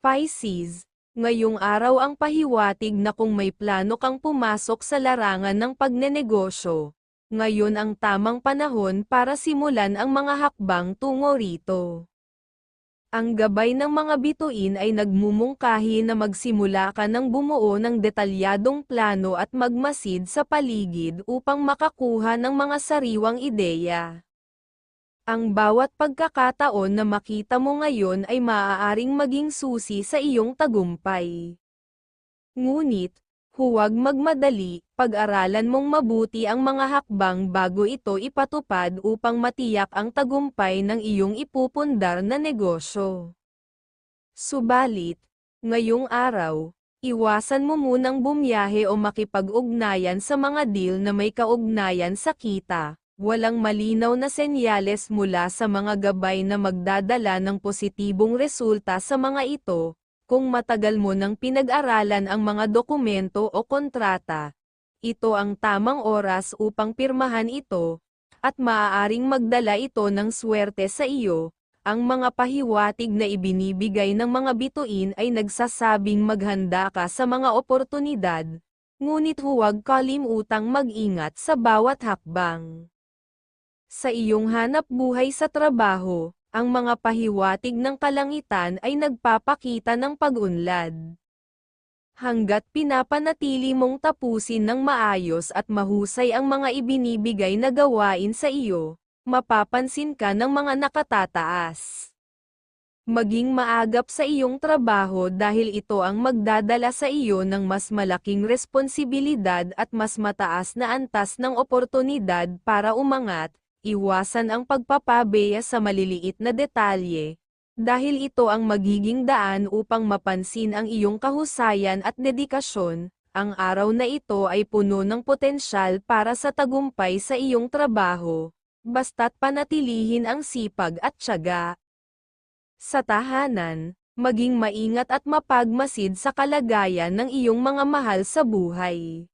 Pisces, ngayong araw ang pahiwatig na kung may plano kang pumasok sa larangan ng pagnenegosyo, ngayon ang tamang panahon para simulan ang mga hakbang tungo rito. Ang gabay ng mga bituin ay nagmumungkahi na magsimula ka ng bumuo ng detalyadong plano at magmasid sa paligid upang makakuha ng mga sariwang ideya. Ang bawat pagkakataon na makita mo ngayon ay maaaring maging susi sa iyong tagumpay. Ngunit, huwag magmadali, pag-aralan mong mabuti ang mga hakbang bago ito ipatupad upang matiyak ang tagumpay ng iyong ipupundar na negosyo. Subalit, ngayong araw, iwasan mo munang bumiyahe o makipag-ugnayan sa mga deal na may kaugnayan sa kita. Walang malinaw na senyales mula sa mga gabay na magdadala ng positibong resulta sa mga ito, kung matagal mo nang pinag-aralan ang mga dokumento o kontrata. Ito ang tamang oras upang pirmahan ito, at maaaring magdala ito ng swerte sa iyo. Ang mga pahiwatig na ibinibigay ng mga bituin ay nagsasabing maghanda ka sa mga oportunidad, ngunit huwag kalimutang mag-ingat sa bawat hakbang. Sa iyong hanap buhay sa trabaho, ang mga pahiwatig ng kalangitan ay nagpapakita ng pag-unlad. Hanggat pinapanatili mong tapusin ng maayos at mahusay ang mga ibinibigay na gawain sa iyo, mapapansin ka ng mga nakatataas. Maging maagap sa iyong trabaho dahil ito ang magdadala sa iyo ng mas malaking responsibilidad at mas mataas na antas ng oportunidad para umangat, Iwasan ang pagpapabeya sa maliliit na detalye, dahil ito ang magiging daan upang mapansin ang iyong kahusayan at dedikasyon, ang araw na ito ay puno ng potensyal para sa tagumpay sa iyong trabaho, basta't panatilihin ang sipag at tiyaga. Sa tahanan, maging maingat at mapagmasid sa kalagayan ng iyong mga mahal sa buhay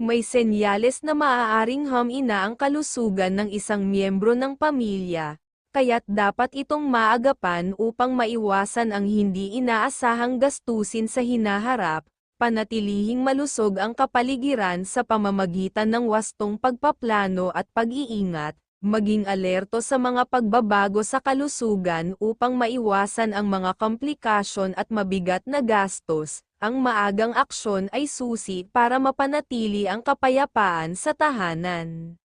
may senyales na maaaring hamina ang kalusugan ng isang miyembro ng pamilya, kaya't dapat itong maagapan upang maiwasan ang hindi inaasahang gastusin sa hinaharap, panatilihing malusog ang kapaligiran sa pamamagitan ng wastong pagpaplano at pag-iingat, maging alerto sa mga pagbabago sa kalusugan upang maiwasan ang mga komplikasyon at mabigat na gastos, ang maagang aksyon ay susi para mapanatili ang kapayapaan sa tahanan.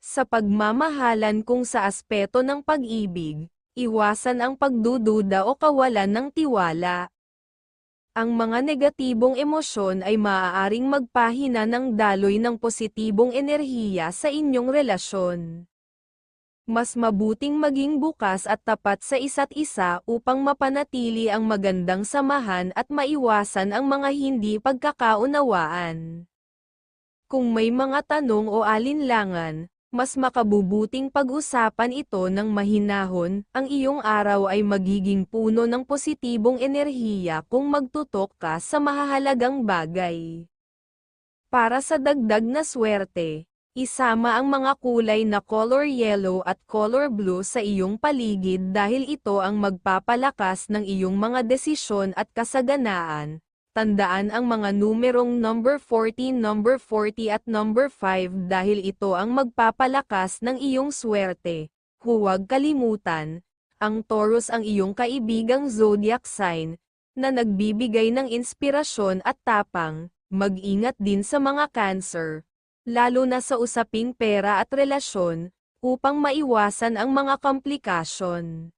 Sa pagmamahalan kung sa aspeto ng pag-ibig, iwasan ang pagdududa o kawalan ng tiwala. Ang mga negatibong emosyon ay maaaring magpahina ng daloy ng positibong enerhiya sa inyong relasyon mas mabuting maging bukas at tapat sa isa't isa upang mapanatili ang magandang samahan at maiwasan ang mga hindi pagkakaunawaan. Kung may mga tanong o alinlangan, mas makabubuting pag-usapan ito ng mahinahon, ang iyong araw ay magiging puno ng positibong enerhiya kung magtutok ka sa mahahalagang bagay. Para sa dagdag na swerte, Isama ang mga kulay na color yellow at color blue sa iyong paligid dahil ito ang magpapalakas ng iyong mga desisyon at kasaganaan. Tandaan ang mga numerong number 40, number 40 at number 5 dahil ito ang magpapalakas ng iyong swerte. Huwag kalimutan, ang Taurus ang iyong kaibigang zodiac sign, na nagbibigay ng inspirasyon at tapang, mag-ingat din sa mga cancer lalo na sa usaping pera at relasyon, upang maiwasan ang mga komplikasyon.